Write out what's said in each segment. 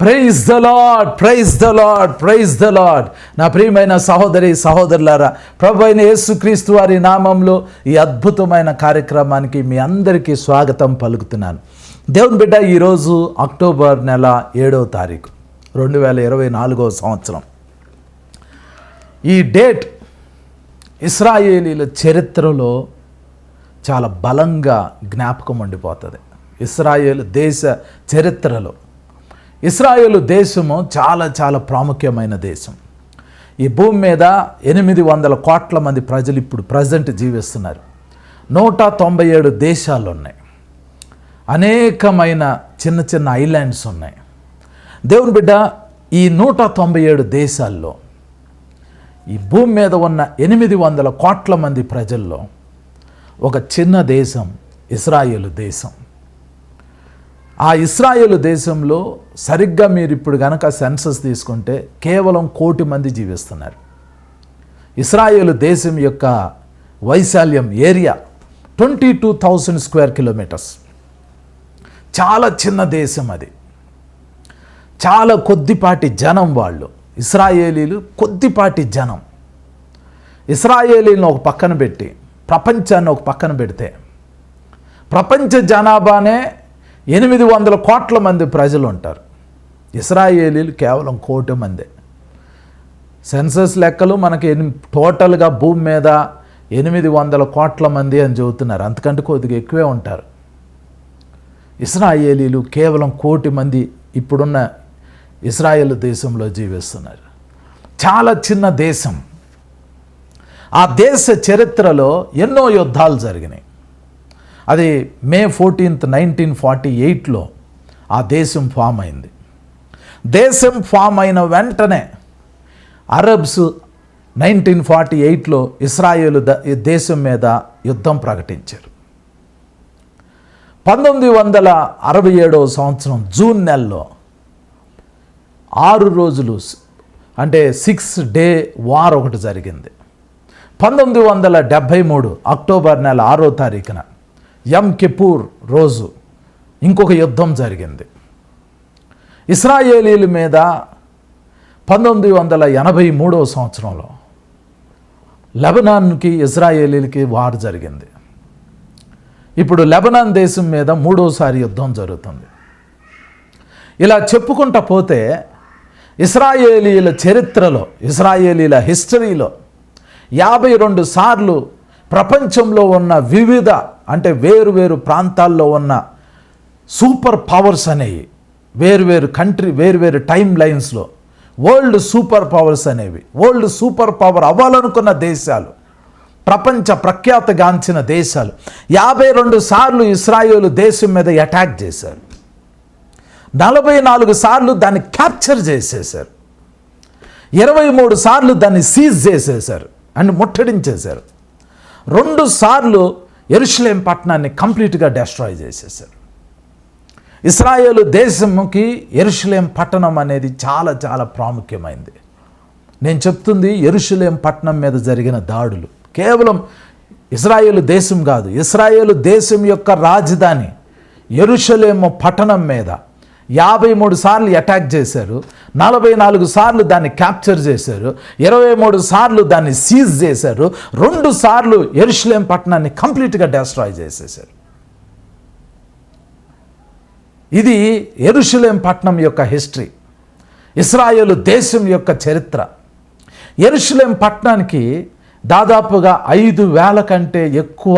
Praise the lord praise the lord praise the lord నా ప్రియమైన సహోదరి సహోదరులారా ప్రభు అయిన యేసుక్రీస్తు వారి నామంలో ఈ అద్భుతమైన కార్యక్రమానికి మీ అందరికీ స్వాగతం పలుకుతున్నాను. దేవుని బిడ్డ ఈరోజు అక్టోబర్ నెల ఏడవ తారీఖు రెండు వేల ఇరవై నాలుగవ సంవత్సరం. ఈ డేట్ ఇస్రాయేలీల చరిత్రలో చాలా బలంగా జ్ఞాపకం ఉండిపోతుంది. ఇస్రాయేల్ దేశ చరిత్రలో. ఇస్రాయేల్ దేశము చాలా చాలా ప్రాముఖ్యమైన దేశం. ఈ భూమి మీద ఎనిమిది వందల కోట్ల మంది ప్రజలు ఇప్పుడు ప్రజెంట్ జీవిస్తున్నారు. నూట తొంభై ఏడు దేశాలు ఉన్నాయి. అనేకమైన చిన్న చిన్న ఐలాండ్స్ ఉన్నాయి. దేవుని బిడ్డ ఈ నూట తొంభై ఏడు దేశాల్లో ఈ భూమి మీద ఉన్న ఎనిమిది వందల కోట్ల మంది ప్రజల్లో ఒక చిన్న దేశం ఇస్రాయేల్ దేశం. ఆ ఇస్రాయేల్ దేశంలో సరిగ్గా మీరు ఇప్పుడు గనక సెన్సస్ తీసుకుంటే కేవలం కోటి మంది జీవిస్తున్నారు. ఇస్రాయేలు దేశం యొక్క వైశాల్యం area twenty two thousand square kilometres. చాలా చిన్న దేశం అది. చాలా కొద్దిపాటి జనం వాళ్ళు. ఇస్రాయేలీలు కొద్దిపాటి జనం. ఇస్రాయేలీలను ఒక పక్కన పెట్టి ప్రపంచాన్ని ఒక పక్కన పెడితే ప్రపంచ జనాభానే ఎనిమిది వందల కోట్ల మంది ప్రజలు ఉంటారు. ఇస్రాయేలీలు కేవలం కోటి మందే. సెన్సస్ లెక్కలు మనకి ఎని టోటల్గా భూమి మీద ఎనిమిది వందల కోట్ల మంది అని చెబుతున్నారు. అంతకంటే కొద్దిగా ఎక్కువే ఉంటారు. ఇస్రాయేలీలు కేవలం కోటి మంది ఇప్పుడున్న ఇస్రాయేల్ దేశంలో జీవిస్తున్నారు. చాలా చిన్న దేశం. ఆ దేశ చరిత్రలో ఎన్నో యుద్ధాలు జరిగినాయి. అది మే ఫోర్టీన్త్ నైన్టీన్ ఫార్టీ ఎయిట్లో ఆ దేశం ఫామ్ అయింది. దేశం ఫామ్ అయిన వెంటనే అరబ్స్ నైన్టీన్ ఫార్టీ ఎయిట్లో ఇస్రాయేల్ ద దేశం మీద యుద్ధం ప్రకటించారు. పంతొమ్మిది వందల అరవై ఏడవ సంవత్సరం జూన్ నెలలో ఆరు రోజులు అంటే సిక్స్ డే వార్ ఒకటి జరిగింది. పంతొమ్మిది వందల డెబ్భై మూడు అక్టోబర్ నెల ఆరో తారీఖున యం కిపూర్ రోజు ఇంకొక యుద్ధం జరిగింది. ఇస్రాయేలీల మీద పంతొమ్మిది వందల ఎనభై మూడవ సంవత్సరంలో లెబనాన్కి ఇజ్రాయేలీలకి వార్ జరిగింది. ఇప్పుడు లెబనాన్ దేశం మీద మూడోసారి యుద్ధం జరుగుతుంది. ఇలా చెప్పుకుంటా పోతే ఇస్రాయేలీల చరిత్రలో ఇస్రాయేలీల హిస్టరీలో యాభై రెండు సార్లు ప్రపంచంలో ఉన్న వివిధ అంటే వేరు వేరు ప్రాంతాల్లో ఉన్న సూపర్ పవర్స్ అనేవి వేరువేరు కంట్రీ వేరువేరు టైం లైన్స్లో వరల్డ్ సూపర్ పవర్స్ అనేవి. వరల్డ్ సూపర్ పవర్ అవ్వాలనుకున్న దేశాలు ప్రపంచ ప్రఖ్యాతగాంచిన దేశాలు యాభై రెండు సార్లు ఇస్రాయేల్ దేశం మీద అటాక్ చేశారు. నలభై నాలుగు సార్లు దాన్ని క్యాప్చర్ చేసేశారు. ఇరవై మూడు సార్లు దాన్ని సీజ్ చేసేశారు. అండ్ ముట్టడించేశారు. రెండు సార్లు ఎరుషలేం పట్టణాన్ని కంప్లీట్గా డెస్ట్రాయ్ చేసేశారు ఇస్రాయేలు దేశంకి ఎరుషులేం పట్టణం అనేది చాలా చాలా ప్రాముఖ్యమైంది. నేను చెప్తుంది ఎరుషులేం పట్టణం మీద జరిగిన దాడులు. కేవలం ఇస్రాయేలు దేశం కాదు ఇస్రాయేలు దేశం యొక్క రాజధాని ఎరుషలేము పట్టణం మీద యాభై మూడు సార్లు అటాక్ చేశారు నలభై నాలుగు సార్లు దాన్ని క్యాప్చర్ చేశారు ఇరవై మూడు సార్లు దాన్ని సీజ్ చేశారు రెండు సార్లు ఎరుషులేం పట్టణాన్ని కంప్లీట్గా డెస్ట్రాయ్ చేసేశారు. ఇది ఎరుషులేం పట్టణం యొక్క హిస్టరీ ఇస్రాయేల్ దేశం యొక్క చరిత్ర. ఎరుషులేం పట్టణానికి దాదాపుగా ఐదు వేల కంటే ఎక్కువ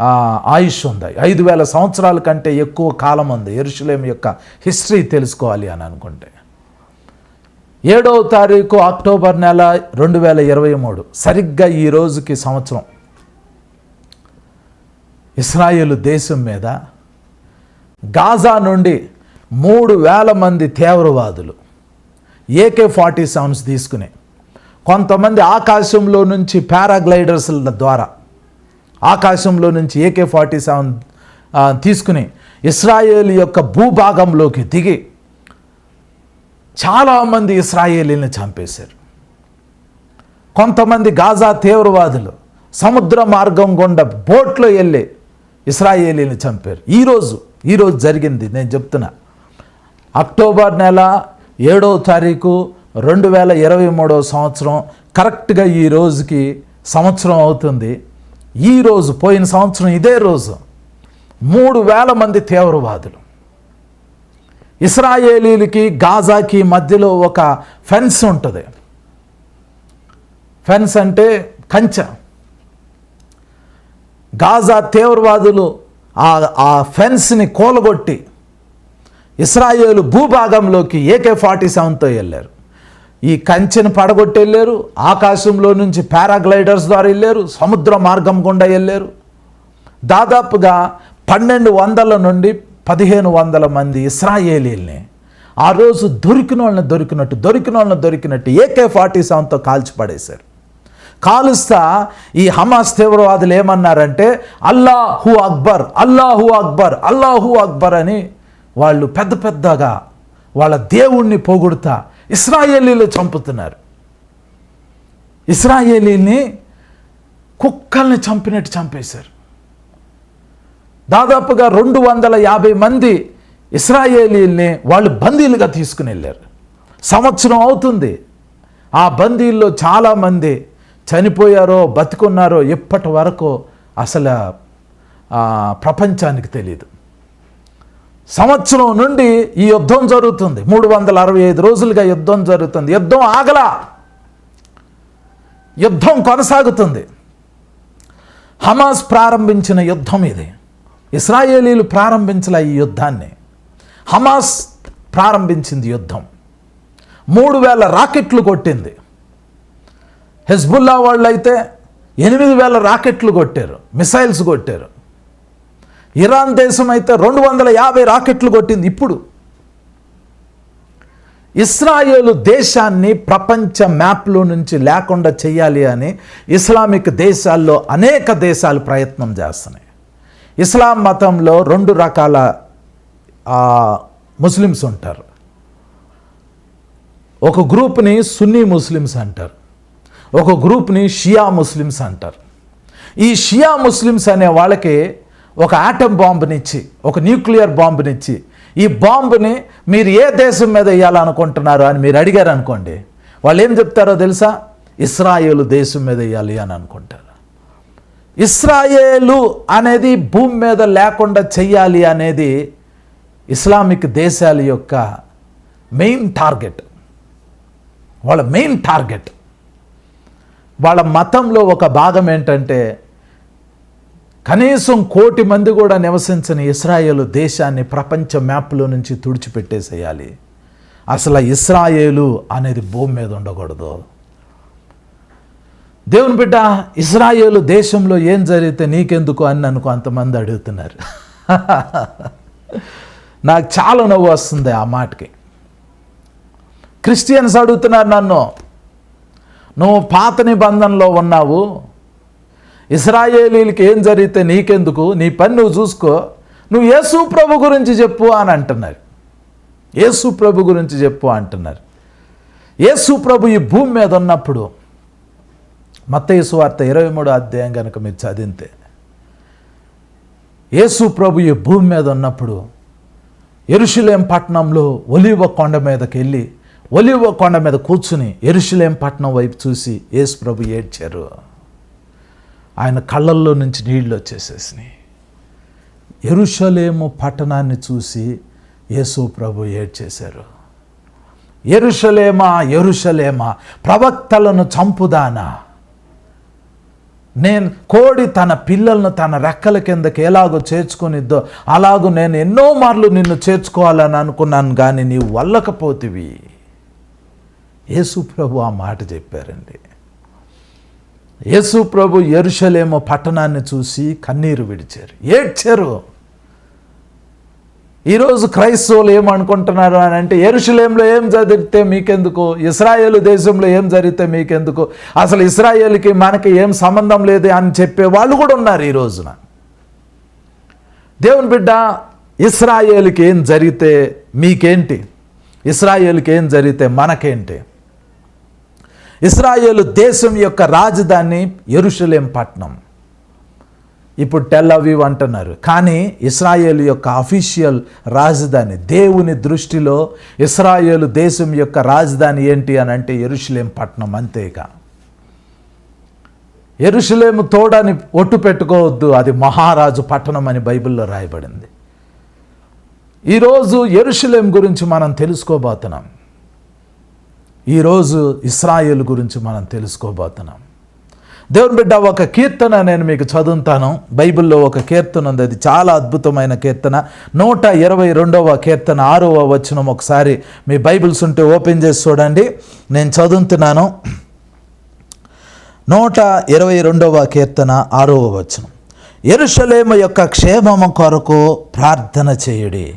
ఆయుష్ ఉంది. ఐదు వేల సంవత్సరాల కంటే ఎక్కువ కాలం ఉంది. ఎరుషులేం యొక్క హిస్టరీ తెలుసుకోవాలి అని అనుకుంటే. ఏడవ తారీఖు అక్టోబర్ నెల రెండు వేల ఇరవై మూడు. సరిగ్గా ఈ రోజుకి సంవత్సరం. ఇస్రాయేల్ దేశం మీద గాజా నుండి మూడు వేల మంది తీవ్రవాదులు ఏకే ఫార్టీ సెవెన్స్ తీసుకుని కొంతమంది ఆకాశంలో నుంచి పారాగ్లైడర్స్ల ద్వారా ఆకాశంలో నుంచి ఏకే ఫార్టీ సెవెన్ తీసుకుని ఇస్రాయేల్ యొక్క భూభాగంలోకి దిగి చాలామంది ఇస్రాయేలీని చంపేశారు. కొంతమంది గాజా తీవ్రవాదులు సముద్ర మార్గం గుండా బోట్లో వెళ్ళి ఇస్రాయేలీని చంపారు. ఈరోజు ఈరోజు జరిగింది నేను చెప్తున్నా. అక్టోబర్ నెల ఏడవ తారీఖు రెండు వేల ఇరవై మూడవ సంవత్సరం కరెక్ట్గా ఈ రోజుకి సంవత్సరం అవుతుంది. ఈ రోజు పోయిన సంవత్సరం ఇదే రోజు మూడు వేల మంది తీవ్రవాదులు. ఇస్రాయేలీలకి గాజాకి మధ్యలో ఒక ఫెన్స్ ఉంటుంది. ఫెన్స్ అంటే కంచె. గాజా తీవ్రవాదులు ఆ ఆ ఫెన్స్ని కూలగొట్టి ఇస్రాయేలు భూభాగంలోకి ఏకే ఫార్టీ సెవెన్తో వెళ్ళారు. ఈ కంచెను పడగొట్టి వెళ్ళారు ఆకాశంలో నుంచి పారాగ్లైడర్స్ ద్వారా వెళ్ళారు సముద్ర మార్గం గుండా వెళ్ళారు. దాదాపుగా పన్నెండు వందల నుండి పదిహేను వందల మంది ఇస్రాయేలీల్ని ఆ రోజు దొరికిన వాళ్ళని దొరికినట్టు దొరికిన వాళ్ళని దొరికినట్టు ఏకే ఫార్టీ సెవెన్తో కాల్చి పడేశారు కాలుస్తా ఈ హమాస్ తీవ్రవాదులు ఏమన్నారంటే అల్లాహు అక్బర్ అల్లాహు అక్బర్ అల్లాహు అక్బర్ అని వాళ్ళు పెద్ద పెద్దగా వాళ్ళ దేవుణ్ణి పొగుడుతా ఇస్రాయేలీలు చంపుతున్నారు. ఇస్రాయేలీని కుక్కల్ని చంపినట్టు చంపేశారు. దాదాపుగా రెండు వందల యాభై మంది ఇస్రాయేలీల్ని వాళ్ళు బందీలుగా తీసుకుని వెళ్ళారు. సంవత్సరం అవుతుంది. ఆ బందీల్లో చాలామంది చనిపోయారో బతుకున్నారో ఇప్పటి వరకు అసలు ప్రపంచానికి తెలియదు సంవత్సరం నుండి ఈ యుద్ధం జరుగుతుంది. మూడు వందల అరవై ఐదు రోజులుగా యుద్ధం జరుగుతుంది. యుద్ధం ఆగలా. యుద్ధం కొనసాగుతుంది. హమాస్ ప్రారంభించిన యుద్ధం ఇది. ఇస్రాయేలీలు ప్రారంభించలే ఈ యుద్ధాన్ని. హమాస్ ప్రారంభించింది యుద్ధం. మూడు వేల రాకెట్లు కొట్టింది. హెజ్బుల్లా వాళ్ళు అయితే ఎనిమిది వేల రాకెట్లు కొట్టారు. మిసైల్స్ కొట్టారు. ఇరాన్ దేశం అయితే రెండు వందల యాభై రాకెట్లు కొట్టింది ఇప్పుడు. ఇస్రాయేలు దేశాన్ని ప్రపంచ మ్యాప్లో నుంచి లేకుండా చేయాలి అని ఇస్లామిక్ దేశాల్లో అనేక దేశాలు ప్రయత్నం చేస్తున్నాయి. ఇస్లాం మతంలో రెండు రకాల ముస్లిమ్స్ ఉంటారు. ఒక గ్రూప్ని సున్నీ ముస్లిమ్స్ అంటారు. ఒక గ్రూప్ని షియా ముస్లిమ్స్ అంటారు. ఈ షియా ముస్లిమ్స్ అనే వాళ్ళకి ఒక ఆటం బాంబునిచ్చి ఒక న్యూక్లియర్ బాంబునిచ్చి ఈ బాంబుని మీరు ఏ దేశం మీద వేయాలనుకుంటున్నారు అని మీరు అడిగారు అనుకోండి వాళ్ళు ఏం చెప్తారో తెలుసా? ఇస్రాయేలు దేశం మీద వేయాలి అని అనుకుంటారు. ఇస్రాయేలు అనేది భూమి మీద లేకుండా చెయ్యాలి అనేది ఇస్లామిక్ దేశాల యొక్క మెయిన్ టార్గెట్ వాళ్ళ మెయిన్ టార్గెట్ వాళ్ళ మతంలో ఒక భాగం ఏంటంటే కనీసం కోటి మంది కూడా నివసించని ఇస్రాయేలు దేశాన్ని ప్రపంచ మ్యాప్లో నుంచి తుడిచిపెట్టేసేయాలి. అసలు ఇస్రాయేలు అనేది భూమి మీద ఉండకూడదు. దేవుని బిడ్డ ఇస్రాయేలు దేశంలో ఏం జరిగితే నీకెందుకు అని నన్ను కొంతమంది అడుగుతున్నారు. నాకు చాలా నవ్వు వస్తుంది ఆ మాటకి. క్రిస్టియన్స్ అడుగుతున్నారు నన్ను నువ్వు పాత నిబంధనలో ఉన్నావు ఇస్రాయేలీలకి ఏం జరిగితే నీకెందుకు? నీ పని నువ్వు చూసుకో. నువ్వు యేసు ప్రభు గురించి చెప్పు అని అంటున్నారు. యేసు ప్రభు గురించి చెప్పు అంటున్నారు. యేసు ప్రభు ఈ భూమి మీద ఉన్నప్పుడు మత్తయి వార్త ఇరవై మూడో అధ్యాయం కనుక మీరు చదివితే యేసు ప్రభు ఈ భూమి మీద ఉన్నప్పుడు ఎరుషులేం పట్టణంలో ఒలివ కొండ మీదకి వెళ్ళి ఒలివ కొండ మీద కూర్చుని ఎరుషులేం పట్టణం వైపు చూసి యేసు ప్రభు ఏడ్చారు. ఆయన కళ్ళల్లో నుంచి నీళ్ళు వచ్చేసేసినాయి. ఎరుషలేము పట్టణాన్ని చూసి యేసు ప్రభు ఏడ్చేశారు ఎరుషలేమా ఎరుషలేమా ప్రవక్తలను చంపుదానా. నేను కోడి తన పిల్లలను తన రెక్కల కిందకి ఎలాగో చేర్చుకునిద్దో అలాగూ నేను ఎన్నో మార్లు నిన్ను చేర్చుకోవాలని అనుకున్నాను కానీ నీవు వల్లకపోతివి. యేసు ప్రభు ఆ మాట చెప్పారండి. యేసు ప్రభు ఎరుషలేమో పట్టణాన్ని చూసి కన్నీరు విడిచారు. ఏడ్చారు? ఈరోజు క్రైస్తవులు ఏమనుకుంటున్నారు అని అంటే ఎరుషలేంలో ఏం జరిగితే మీకెందుకు? ఇస్రాయేల్ దేశంలో ఏం జరిగితే మీకెందుకు? అసలు ఇస్రాయేల్కి మనకి ఏం సంబంధం లేదు అని చెప్పే వాళ్ళు కూడా ఉన్నారు ఈ రోజున. దేవుని బిడ్డ ఇస్రాయేల్కి ఏం జరిగితే మీకేంటి? ఇస్రాయేల్కి ఏం జరిగితే మనకేంటి? ఇస్రాయేలు దేశం యొక్క రాజధాని ఎరుషలేం పట్టణం. ఇప్పుడు టెల్ అవీవ్ అంటున్నారు. కానీ ఇస్రాయేల్ యొక్క అఫీషియల్ రాజధాని దేవుని దృష్టిలో ఇస్రాయేలు దేశం యొక్క రాజధాని ఏంటి అని అంటే ఎరుషులేం పట్టణం అంతేగా. ఎరుషులేము తోడని ఒట్టు పెట్టుకోవద్దు అది మహారాజు పట్టణం అని బైబిల్లో రాయబడింది. ఈరోజు ఎరుషులేం గురించి మనం తెలుసుకోబోతున్నాం. ఈరోజు ఇస్రాయేల్ గురించి మనం తెలుసుకోబోతున్నాం. దేవుని బిడ్డ ఒక కీర్తన నేను మీకు చదువుతాను. బైబిల్లో ఒక కీర్తన ఉంది. అది చాలా అద్భుతమైన కీర్తన. నూట ఇరవై రెండవ కీర్తన ఆరవ వచనం ఒకసారి మీ బైబిల్స్ ఉంటే ఓపెన్ చేసి చూడండి. నేను చదువుతున్నాను. నూట ఇరవై రెండవ కీర్తన ఆరవ వచనం. ఎరుషలేమ యొక్క క్షేమము కొరకు ప్రార్థన చేయుడి.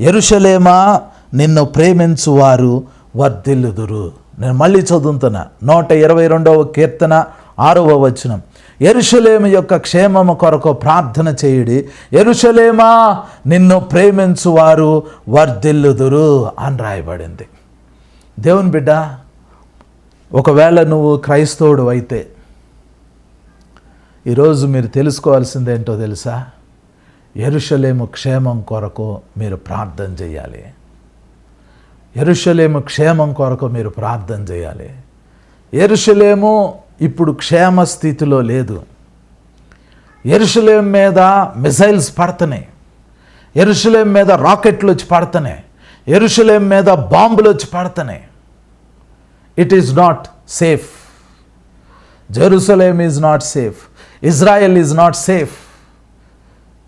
ఎరుషలేమ నిన్ను ప్రేమించువారు వర్ధిల్లుదురు. నేను మళ్ళీ చదువుతున్నా. నూట ఇరవై రెండవ కీర్తన ఆరవ వచనం. ఎరుషలేము యొక్క క్షేమము కొరకు ప్రార్థన చేయుడి. ఎరుషలేమా నిన్ను ప్రేమించువారు వర్ధిల్లుదురు అని రాయబడింది. దేవుని బిడ్డ ఒకవేళ నువ్వు క్రైస్తవుడు అయితే ఈరోజు మీరు తెలుసుకోవాల్సిందేంటో తెలుసా? ఎరుషలేము క్షేమం కొరకు మీరు ప్రార్థన చేయాలి. ఎరుషలేము క్షేమం కొరకు మీరు ప్రార్థన చేయాలి. ఎరుషలేము ఇప్పుడు క్షేమ స్థితిలో లేదు. ఎరుషలేం మీద మిసైల్స్ పడుతున్నాయి. ఎరుషలేం మీద రాకెట్లు వచ్చి పడుతున్నాయి. ఎరుషలేం మీద బాంబులు వచ్చి పడుతున్నాయి. It is not safe Jerusalem is not safe Israel is not safe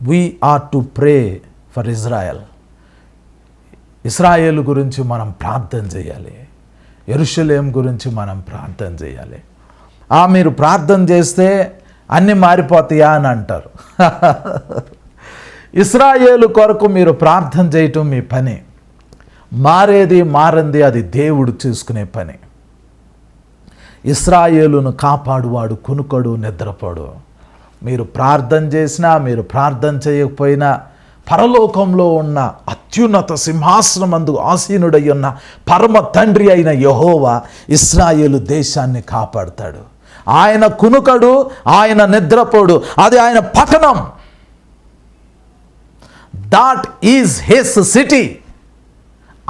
we are to pray for Israel Israel గురించి మనం ప్రార్థన చేయాలి. ఎరుషలేం గురించి మనం ప్రార్థన చేయాలి. ఆ మీరు ప్రార్థన చేస్తే అన్నీ మారిపోతాయా అని అంటారు. ఇస్రాయేలు కొరకు మీరు ప్రార్థన చేయటం మీ పని. మారేది మారంది అది దేవుడు చూసుకునే పని. ఇస్రాయేలును కాపాడువాడు కొనుకడు నిద్రపోడు. మీరు ప్రార్థన చేసినా మీరు ప్రార్థన చేయకపోయినా పరలోకంలో ఉన్న అత్యున్నత సింహాసనమందు ఆసీనుడై ఉన్న పరమ తండ్రి అయిన యహోవా ఇస్రాయేలు దేశాన్ని కాపాడుతాడు. ఆయన కునుకడు ఆయన నిద్రపోడు. అది ఆయన పట్టణం దాట్ ఈజ్ హిస్ సిటీ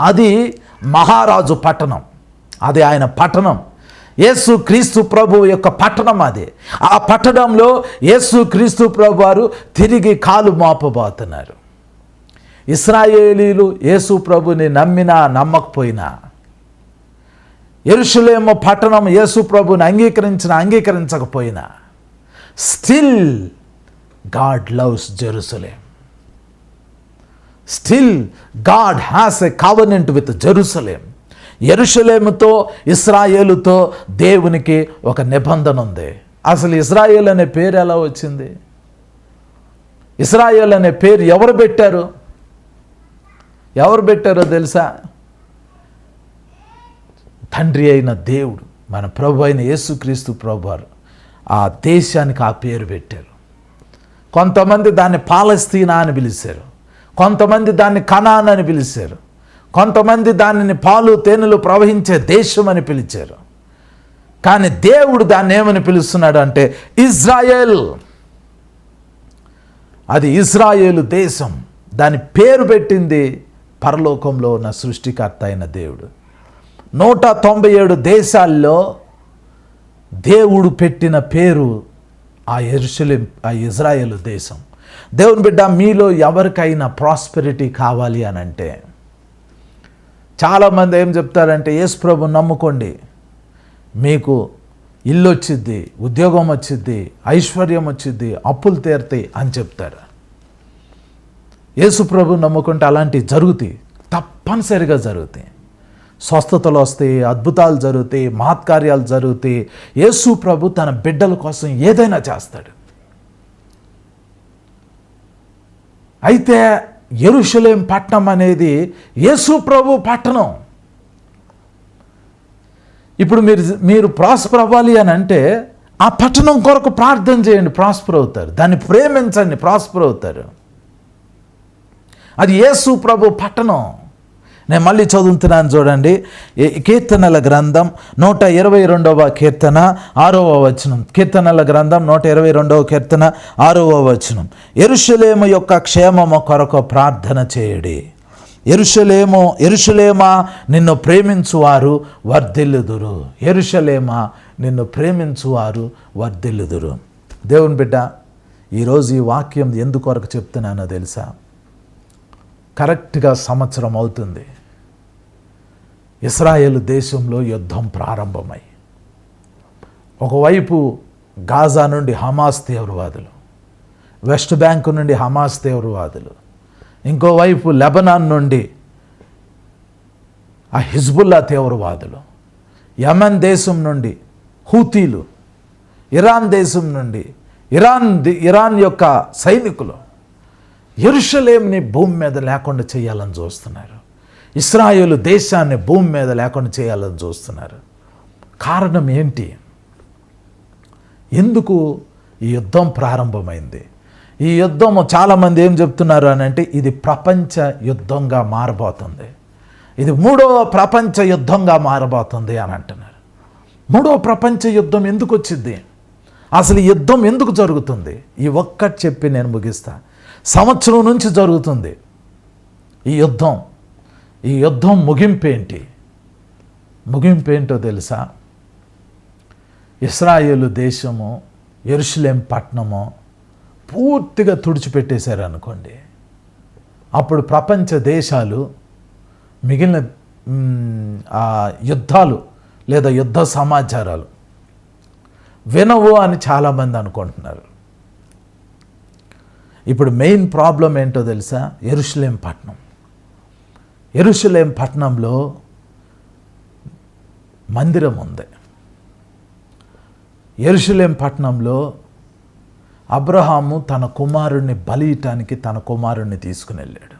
అది మహారాజు పట్టణం. అది ఆయన పట్టణం. యేసు క్రీస్తు ప్రభు యొక్క పట్టణం అది. ఆ పట్టణంలో యేసు క్రీస్తు ప్రభు వారు తిరిగి కాలు మోపబోతున్నారు. ఇస్రాయేలీలు యేసు ప్రభుని నమ్మినా నమ్మకపోయినా ఎరుషులేమ పట్టణం యేసు ప్రభుని అంగీకరించిన అంగీకరించకపోయినా still God loves Jerusalem. Still God has a covenant with Jerusalem. ఎరుషలేముతో ఇస్రాయేలుతో దేవునికి ఒక నిబంధన ఉంది. అసలు ఇస్రాయేల్ అనే పేరు ఎలా వచ్చింది? ఇస్రాయేల్ అనే పేరు ఎవరు పెట్టారు? ఎవరు పెట్టారో తెలుసా? తండ్రి అయిన దేవుడు మన ప్రభు అయిన యేసుక్రీస్తు ప్రభువారు ఆ దేశానికి ఆ పేరు పెట్టారు. కొంతమంది దాన్ని పాలస్తీనా అని పిలిచారు. కొంతమంది దాన్ని కనాన్ అని పిలిచారు. కొంతమంది దానిని పాలు తేనెలు ప్రవహించే దేశం అని పిలిచారు. కానీ దేవుడు దాన్ని ఏమని పిలుస్తున్నాడు అంటే ఇజ్రాయేల్. అది ఇజ్రాయేలు దేశం. దాని పేరు పెట్టింది పరలోకంలో ఉన్న సృష్టికర్త అయిన దేవుడు. నూట తొంభై ఏడు దేశాల్లో దేవుడు పెట్టిన పేరు ఆ ఎరుసలేం ఆ ఇజ్రాయెల్ దేశం. దేవుని బిడ్డ మీలో ఎవరికైనా ప్రాస్పెరిటీ కావాలి అని అంటే చాలామంది ఏం చెప్తారంటే యేసు ప్రభు నమ్ముకోండి. మీకు ఇల్లు వచ్చిద్ది ఉద్యోగం వచ్చిద్ది ఐశ్వర్యం వచ్చిద్ది అప్పులు తీరుతాయి అని చెప్తారు. యేసు ప్రభు నమ్ముకుంటే అలాంటివి జరుగుతాయి. తప్పనిసరిగా జరుగుతాయి. స్వస్థతలు వస్తాయి అద్భుతాలు జరుగుతాయి మహత్కార్యాలు జరుగుతాయి. యేసు ప్రభు తన బిడ్డల కోసం ఏదైనా చేస్తాడు. అయితే ఎరుషులేం పట్టణం అనేది యేసు ప్రభు పట్టణం. ఇప్పుడు మీరు మీరు ప్రాస్పర్ అవ్వాలి అని అంటే ఆ పట్టణం కొరకు ప్రార్థన చేయండి ప్రాస్పర్ అవుతారు. దాన్ని ప్రేమించండి ప్రాస్పర్ అవుతారు. అది యేసు ప్రభు పట్టణం. నేను మళ్ళీ చదువుతున్నాను చూడండి. కీర్తనల గ్రంథం నూట ఇరవై రెండవ కీర్తన ఆరవ వచనం. కీర్తనల గ్రంథం నూట ఇరవై రెండవ కీర్తన ఆరవ వచనం. ఎరుషలేము యొక్క క్షేమము కొరకు ప్రార్థన చేయడి. ఎరుషలేమో ఎరుషలేమా నిన్ను ప్రేమించువారు వర్ధిల్లుదురు. ఎరుషలేమా నిన్ను ప్రేమించువారు వర్ధిల్లుదురు. దేవుని బిడ్డ ఈరోజు ఈ వాక్యం ఎందుకొరకు చెప్తున్నానో తెలుసా? కరెక్ట్గా సంవత్సరం అవుతుంది. ఇస్రాయేల్ దేశంలో యుద్ధం ప్రారంభమై ఒకవైపు గాజా నుండి హమాస్ తీవ్రవాదులు వెస్ట్ బ్యాంక్ నుండి హమాస్ తీవ్రవాదులు ఇంకోవైపు లెబనాన్ నుండి ఆ హిజ్బుల్లా తీవ్రవాదులు యమన్ దేశం నుండి హూతీలు ఇరాన్ దేశం నుండి ఇరాన్ ఇరాన్ యొక్క సైనికులు ఎరుషలేంని భూమి మీద లేకుండా చేయాలని చూస్తున్నారు. ఇస్రాయేలు దేశాన్ని భూమి మీద లేకుండా చేయాలని చూస్తున్నారు. కారణం ఏంటి? ఎందుకు ఈ యుద్ధం ప్రారంభమైంది? ఈ యుద్ధం చాలామంది ఏం చెప్తున్నారు అని అంటే ఇది ప్రపంచ యుద్ధంగా మారబోతుంది. ఇది మూడవ ప్రపంచ యుద్ధంగా మారబోతుంది అని అంటున్నారు. మూడో ప్రపంచ యుద్ధం ఎందుకు వచ్చింది? అసలు యుద్ధం ఎందుకు జరుగుతుంది? ఈ ఒక్కటి చెప్పి నేను ముగిస్తా. సంవత్సరం నుంచి జరుగుతుంది. ఈ యుద్ధం ఈ యుద్ధం ముగింపేంటి ముగింపేంటో తెలుసా? ఇస్రాయేలు దేశము ఎరుషులేం పట్టణము పూర్తిగా తుడిచిపెట్టేశారు అనుకోండి. అప్పుడు ప్రపంచ దేశాలు మిగిలిన ఆ యుద్ధాలు లేదా యుద్ధ సమాచారాలు వినవు అని చాలామంది అనుకుంటున్నారు. ఇప్పుడు మెయిన్ ప్రాబ్లం ఏంటో తెలుసా? ఎరుషులేం పట్నం. ఎరుషులేం పట్నంలో మందిరం ఉంది. ఎరుషులేం పట్నంలో అబ్రహాము తన కుమారుణ్ణి బలియటానికి తన కుమారుణ్ణి తీసుకుని వెళ్ళాడు.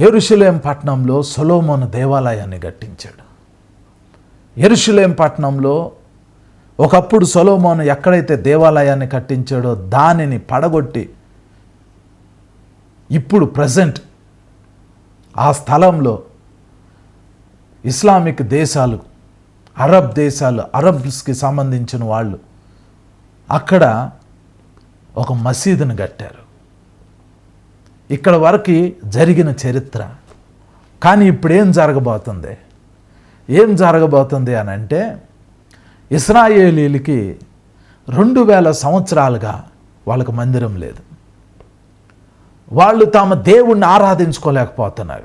ఎరుషులేం పట్నంలో సొలోమోను దేవాలయాన్ని కట్టించాడు. ఎరుషులేం పట్నంలో ఒకప్పుడు సొలోమోను ఎక్కడైతే దేవాలయాన్ని కట్టించాడో దానిని పడగొట్టి ఇప్పుడు ప్రజెంట్ ఆ స్థలంలో ఇస్లామిక్ దేశాలు అరబ్ దేశాలు అరబ్స్కి సంబంధించిన వాళ్ళు అక్కడ ఒక మసీదుని కట్టారు. ఇక్కడ వరకు జరిగిన చరిత్ర. కానీ ఇప్పుడు ఏం జరగబోతుంది? ఏం జరగబోతుంది అని అంటే ఇస్రాయేలీలకి రెండు వేల సంవత్సరాలుగా వాళ్ళకి మందిరం లేదు. వాళ్ళు తమ దేవుణ్ణి ఆరాధించుకోలేకపోతున్నారు.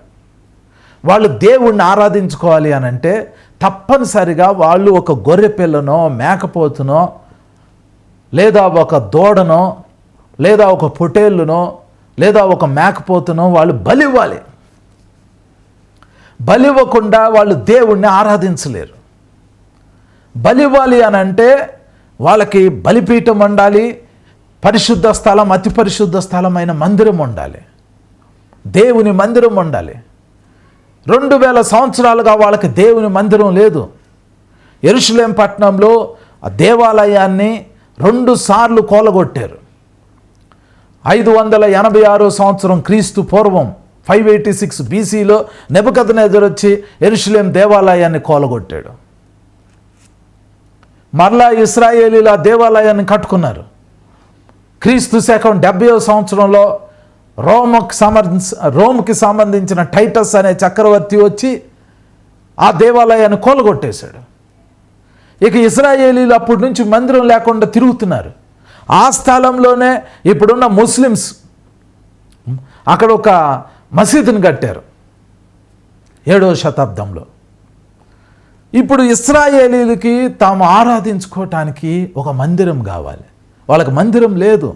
వాళ్ళు దేవుణ్ణి ఆరాధించుకోవాలి అని అంటే తప్పనిసరిగా వాళ్ళు ఒక గొర్రె పిల్లనో మేకపోతునో లేదా ఒక దూడనో లేదా ఒక పొటేళ్ళునో లేదా ఒక మేకపోతునో వాళ్ళు బలివ్వాలి బలివ్వకుండా వాళ్ళు దేవుణ్ణి ఆరాధించలేరు. బలివ్వాలి అని అంటే వాళ్ళకి బలిపీఠం ఉండాలి పరిశుద్ధ స్థలం అతి పరిశుద్ధ స్థలమైన మందిరం ఉండాలి దేవుని మందిరం ఉండాలి రెండు వేల సంవత్సరాలుగా వాళ్ళకి దేవుని మందిరం లేదు. ఎరుషులేం పట్టణంలో ఆ దేవాలయాన్ని రెండు సార్లు కోలగొట్టారు. ఐదు వందల ఎనభై ఆరో సంవత్సరం క్రీస్తు పూర్వం ఫైవ్ ఎయిటీ సిక్స్ బీసీలో నెబదనెజర్ వచ్చి ఎరుషులేం దేవాలయాన్ని కోలగొట్టాడు. మరలా ఇస్రాయేలీల దేవాలయాన్ని కట్టుకున్నారు. క్రీస్తు శకం డెబ్బై సంవత్సరంలో రోమకు సంబంధించి రోమ్కి సంబంధించిన టైటస్ అనే చక్రవర్తి వచ్చి ఆ దేవాలయాన్ని కోలగొట్టేశాడు. ఇక ఇస్రాయేలీలు అప్పటి నుంచి మందిరం లేకుండా తిరుగుతున్నారు. ఆ స్థలంలోనే ఇప్పుడున్న ముస్లిమ్స్ అక్కడ ఒక మసీదుని కట్టారు. ఏడవ శతాబ్దంలో. ఇప్పుడు ఇస్రాయేలీలకి తాము ఆరాధించుకోవటానికి ఒక మందిరం కావాలి. వాళ్ళకి మందిరం లేదు.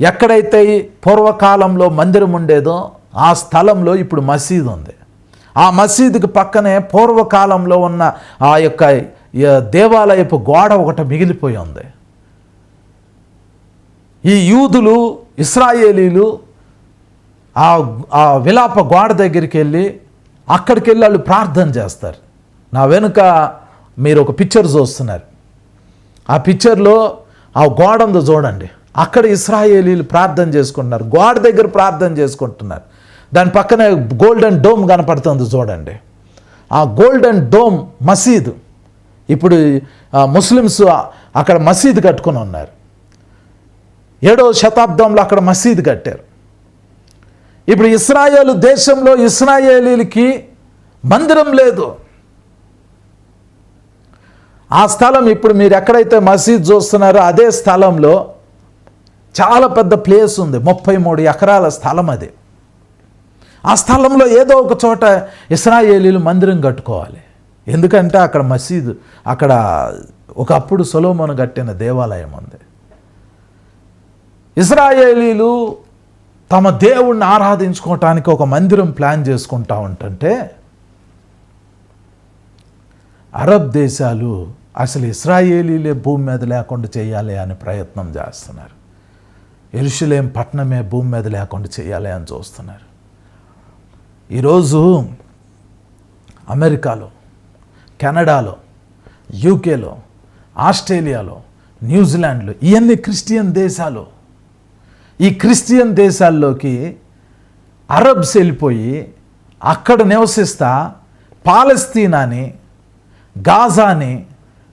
ఎక్కడైతే పూర్వకాలంలో మందిరం ఉండేదో ఆ స్థలంలో ఇప్పుడు మసీదు ఉంది. ఆ మసీదుకి పక్కనే పూర్వకాలంలో ఉన్న ఆ యొక్క దేవాలయపు గోడ ఒకటి మిగిలిపోయి ఉంది. ఈ యూదులు ఇస్రాయేలీలు ఆ విలాప గోడ దగ్గరికి వెళ్ళి అక్కడికి వెళ్ళి వాళ్ళు ప్రార్థన చేస్తారు. నా వెనుక మీరు ఒక పిక్చర్ చూస్తున్నారు. ఆ పిక్చర్లో ఆ గోడ ఉందో చూడండి. అక్కడ ఇస్రాయేలీలు ప్రార్థన చేసుకుంటున్నారు. గోడ దగ్గర ప్రార్థన చేసుకుంటున్నారు. దాని పక్కనే గోల్డెన్ డోమ్ కనపడుతుంది చూడండి. ఆ గోల్డెన్ డోమ్ మసీదు. ఇప్పుడు ముస్లిమ్స్ అక్కడ మసీదు కట్టుకొని ఉన్నారు. ఏడవ శతాబ్దంలో అక్కడ మసీదు కట్టారు. ఇప్పుడు ఇస్రాయేలు దేశంలో ఇస్రాయేలీలకి మందిరం లేదు. ఆ స్థలం ఇప్పుడు మీరు ఎక్కడైతే మసీద్ చూస్తున్నారో అదే స్థలంలో చాలా పెద్ద ప్లేస్ ఉంది. ముప్పై మూడు ఎకరాల స్థలం అది. ఆ స్థలంలో ఏదో ఒక చోట ఇస్రాయేలీలు మందిరం కట్టుకోవాలి. ఎందుకంటే అక్కడ మసీదు అక్కడ ఒకప్పుడు సొలోమోను కట్టిన దేవాలయం ఉంది. ఇస్రాయేలీలు తమ దేవుణ్ణి ఆరాధించుకోవటానికి ఒక మందిరం ప్లాన్ చేసుకుంటా ఉంటుంటే అరబ్ దేశాలు అసలు ఇస్రాయేలీలే భూమి మీద లేకుండా చేయాలి అని ప్రయత్నం చేస్తున్నారు. ఎరుషులేం పట్టణమే భూమి మీద లేకుండా చేయాలి అని చూస్తున్నారు. ఈరోజు అమెరికాలో కెనడాలో యూకేలో ఆస్ట్రేలియాలో న్యూజిలాండ్లో ఇవన్నీ క్రిస్టియన్ దేశాలు ఈ క్రిస్టియన్ దేశాల్లోకి అరబ్స్ వెళ్ళిపోయి అక్కడ నివసిస్తా పాలస్తీనాని గాజాని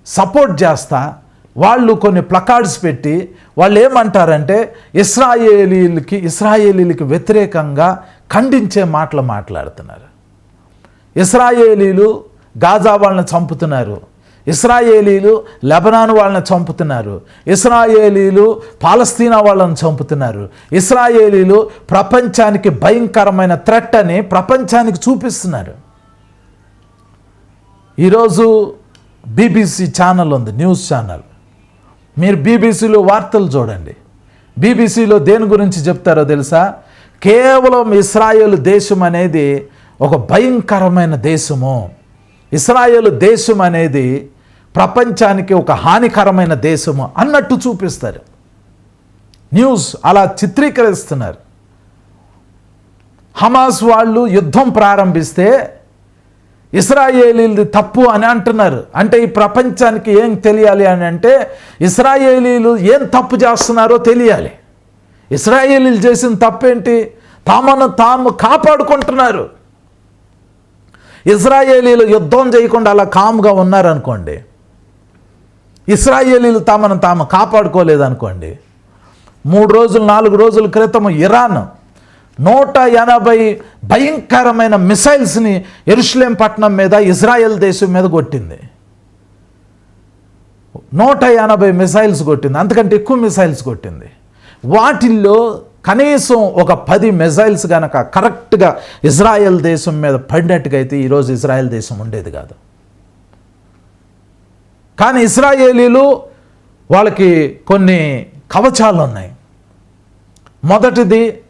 సపోర్ట్ చేస్తా. వాళ్ళు కొన్ని ప్లకార్డ్స్ పెట్టి వాళ్ళు ఏమంటారంటే ఇస్రాయేలీలకి ఇస్రాయేలీలకి వ్యతిరేకంగా ఖండించే మాటలు మాట్లాడుతున్నారు. ఇస్రాయేలీలు గాజా వాళ్ళని చంపుతున్నారు. ఇస్రాయేలీలు లెబనాన్ వాళ్ళని చంపుతున్నారు. ఇస్రాయేలీలు పాలస్తీనా వాళ్ళని చంపుతున్నారు. ఇస్రాయేలీలు ప్రపంచానికి భయంకరమైన థ్రెట్ అని ప్రపంచానికి చూపిస్తున్నారు. ఈరోజు బీబీసీ ఛానల్ ఉంది న్యూస్ ఛానల్. మీరు బీబీసీలో వార్తలు చూడండి. బీబీసీలో దేని గురించి చెప్తారో తెలుసా? కేవలం ఇస్రాయేల్ దేశం అనేది ఒక భయంకరమైన దేశము. ఇస్రాయేల్ దేశం అనేది ప్రపంచానికి ఒక హానికరమైన దేశము అన్నట్టు చూపిస్తారు. న్యూస్ అలా చిత్రీకరిస్తున్నారు. హమాస్ వాళ్ళు యుద్ధం ప్రారంభిస్తే ఇస్రాయేలీలది తప్పు అని అంటున్నారు. అంటే ఈ ప్రపంచానికి ఏం తెలియాలి అని అంటే ఇస్రాయేలీలు ఏం తప్పు చేస్తున్నారో తెలియాలి. ఇస్రాయేలీలు చేసిన తప్పేంటి? తామను తాము కాపాడుకుంటున్నారు. ఇస్రాయేలీలు యుద్ధం చేయకుండా అలా కామ్గా ఉన్నారనుకోండి ఇస్రాయేలీలు తమను తాము కాపాడుకోలేదనుకోండి మూడు రోజులు నాలుగు రోజుల క్రితం ఇరాన్ నూట ఎనభై భయంకరమైన మిసైల్స్ని ఎరుషులేం పట్టణం మీద ఇజ్రాయెల్ దేశం మీద కొట్టింది. నూట ఎనభై మిసైల్స్ కొట్టింది అంతకంటే ఎక్కువ మిసైల్స్ కొట్టింది. వాటిల్లో కనీసం ఒక పది మిసైల్స్ కనుక కరెక్ట్గా ఇజ్రాయెల్ దేశం మీద పడినట్టుగా అయితే ఈరోజు ఇజ్రాయెల్ దేశం ఉండేది కాదు. కానీ ఇస్రాయేలీలు వాళ్ళకి కొన్ని కవచాలు ఉన్నాయి. మొదటిది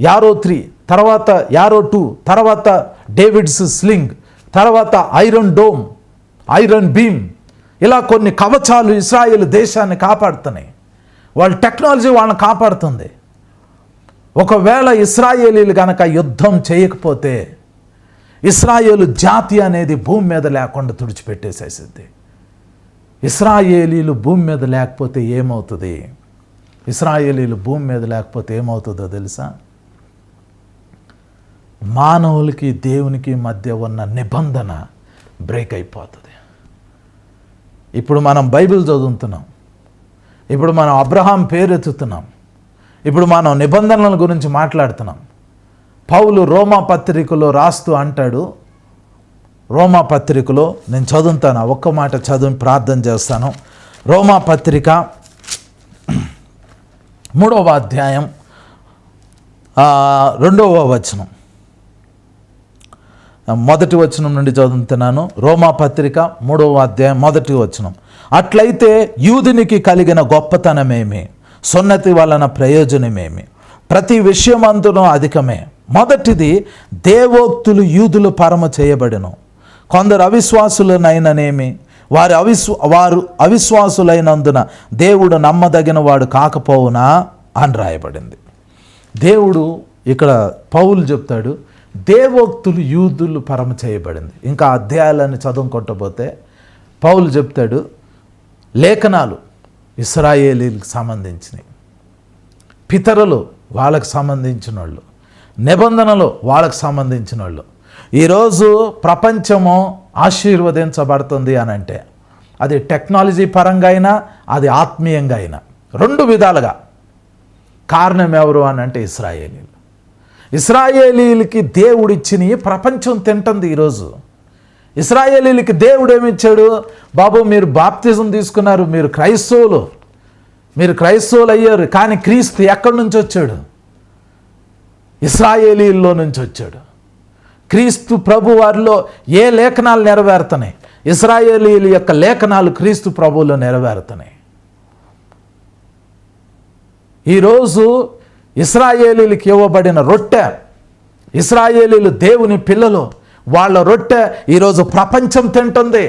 యారో త్రీ తర్వాత యారో టూ తర్వాత డేవిడ్స్ స్లింగ్ తర్వాత ఐరన్ డోమ్ ఐరన్ బీమ్. ఇలా కొన్ని కవచాలు ఇస్రాయేల్ దేశాన్ని కాపాడుతున్నాయి. వాళ్ళ టెక్నాలజీ వాళ్ళని కాపాడుతుంది. ఒకవేళ ఇస్రాయేలీలు కనుక యుద్ధం చేయకపోతే ఇస్రాయేలు జాతి అనేది భూమి మీద లేకుండా తుడిచిపెట్టేసేసిద్ది ఇస్రాయేలీలు భూమి మీద లేకపోతే ఏమవుతుంది? ఇస్రాయేలీలు భూమి మీద లేకపోతే ఏమవుతుందో తెలుసా? మానవులకి దేవునికి మధ్య ఉన్న నిబంధన బ్రేక్ అయిపోతుంది. ఇప్పుడు మనం బైబిల్ చదువుతున్నాం. ఇప్పుడు మనం అబ్రహాం పేరు ఎత్తుతున్నాం. ఇప్పుడు మనం నిబంధనల గురించి మాట్లాడుతున్నాం. పౌలు రోమా పత్రికలో రాస్తూ అంటాడు రోమా పత్రికలో నేను చదువుతాను ఒక్క మాట చదివి ప్రార్థన చేస్తాను. రోమా పత్రిక మూడవ అధ్యాయం రెండవ వచనం. మొదటి వచనం నుండి చదువుతున్నాను. రోమా పత్రిక మూడవ అధ్యాయం మొదటి వచనం. అట్లయితే యూదునికి కలిగిన గొప్పతనమేమి? సున్నతి వలన ప్రయోజనమేమి? ప్రతి విషయమందునూ అధికమే. మొదటిది దేవోక్తులు యూదులు పరమ చేయబడిను. కొందరు అవిశ్వాసులనైననేమి వారి అవిశ్వ వారు అవిశ్వాసులైనందున దేవుడు నమ్మదగిన వాడు కాకపోవునా అని రాయబడింది. దేవుడు ఇక్కడ పౌలు చెప్తాడు దేవోక్తులు యూదులు పరమ చేయబడింది. ఇంకా అధ్యాయాలను చదువుకుంటపోతే పౌలు చెప్తాడు లేఖనాలు ఇస్రాయేలీలకు సంబంధించినవి. పితరులు వాళ్ళకు సంబంధించిన వాళ్ళు నిబంధనలు వాళ్ళకు సంబంధించిన వాళ్ళు ఈరోజు ప్రపంచము ఆశీర్వదించబడుతుంది అని అంటే అది టెక్నాలజీ పరంగా అయినా అది ఆత్మీయంగా అయినా రెండు విధాలుగా. కారణం ఎవరు అని అంటే ఇస్రాయేలీలు. ఇస్రాయేలీలకి దేవుడిచ్చినవి ప్రపంచం తింటుంది ఈరోజు. ఇస్రాయేలీలకి దేవుడు ఏమిచ్చాడు? బాబు మీరు బాప్తిజం తీసుకున్నారు మీరు క్రైస్తవులు. మీరు క్రైస్తవులు అయ్యారు కానీ క్రీస్తు ఎక్కడి నుంచి వచ్చాడు? ఇస్రాయేలీల్లో నుంచి వచ్చాడు. క్రీస్తు ప్రభు వారిలో ఏ లేఖనాలు నెరవేరుతున్నాయి ఇస్రాయేలీల యొక్క లేఖనాలు క్రీస్తు ప్రభువులో నెరవేరుతున్నాయి ఈరోజు ఇస్రాయేలీలకి ఇవ్వబడిన రొట్టె ఇస్రాయేలీలు దేవుని పిల్లలు వాళ్ళ రొట్టె ఈరోజు ప్రపంచం తింటుంది.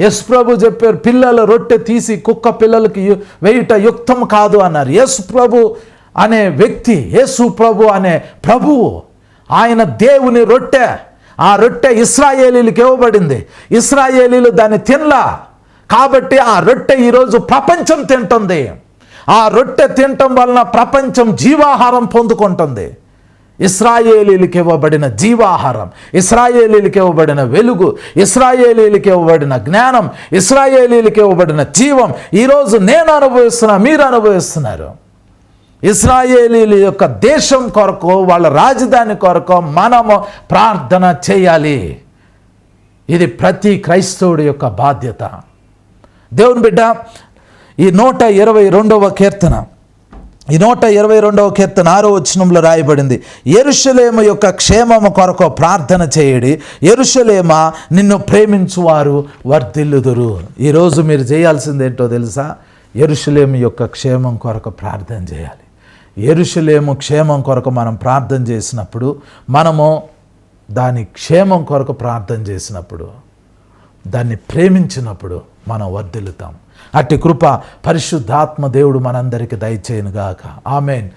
యశ్ ప్రభు చెప్పారు పిల్లల రొట్టె తీసి కుక్క పిల్లలకి వేయుట యుక్తం కాదు అన్నారు. యశ్ ప్రభు అనే వ్యక్తి యేసు ప్రభు అనే ప్రభువు ఆయన దేవుని రొట్టె. ఆ రొట్టె ఇస్రాయేలీలకు ఇవ్వబడింది. ఇస్రాయేలీలు దాన్ని తినలా. కాబట్టి ఆ రొట్టె ఈరోజు ప్రపంచం తింటుంది. ఆ రొట్టె తినటం వలన ప్రపంచం జీవాహారం పొందుకుంటుంది. ఇస్రాయేలీలకు ఇవ్వబడిన జీవాహారం ఇస్రాయేలీలకు ఇవ్వబడిన వెలుగు ఇస్రాయేలీలకు ఇవ్వబడిన జ్ఞానం ఇస్రాయేలీలకు ఇవ్వబడిన జీవం. ఈరోజు నేను అనుభవిస్తున్నా మీరు అనుభవిస్తున్నారు. ఇస్రాయేలీల యొక్క దేశం కొరకు వాళ్ళ రాజధాని కొరకు మనము ప్రార్థన చేయాలి. ఇది ప్రతి క్రైస్తవుడి యొక్క బాధ్యత. దేవుని బిడ్డ ఈ నూట ఇరవై రెండవ కీర్తన ఈ నూట ఇరవై రెండవ కీర్తన ఆరో వచనంలో రాయబడింది. ఎరుషలేము యొక్క క్షేమము కొరకు ప్రార్థన చేయడి ఎరుషలేమ నిన్ను ప్రేమించువారు వర్ధిల్లుదురు. ఈరోజు మీరు చేయాల్సింది ఏంటో తెలుసా? ఎరుషలేము యొక్క క్షేమం కొరకు ప్రార్థన చేయాలి. ఎరుషులేము క్షేమం కొరకు మనం ప్రార్థన చేసినప్పుడు మనము దాని క్షేమం కొరకు ప్రార్థన చేసినప్పుడు దాన్ని ప్రేమించినప్పుడు మనం వర్ధిల్లుతాం. అట్టి కృప పరిశుద్ధాత్మ దేవుడు మనందరికీ దయచేయనుగాక. ఆమెన్.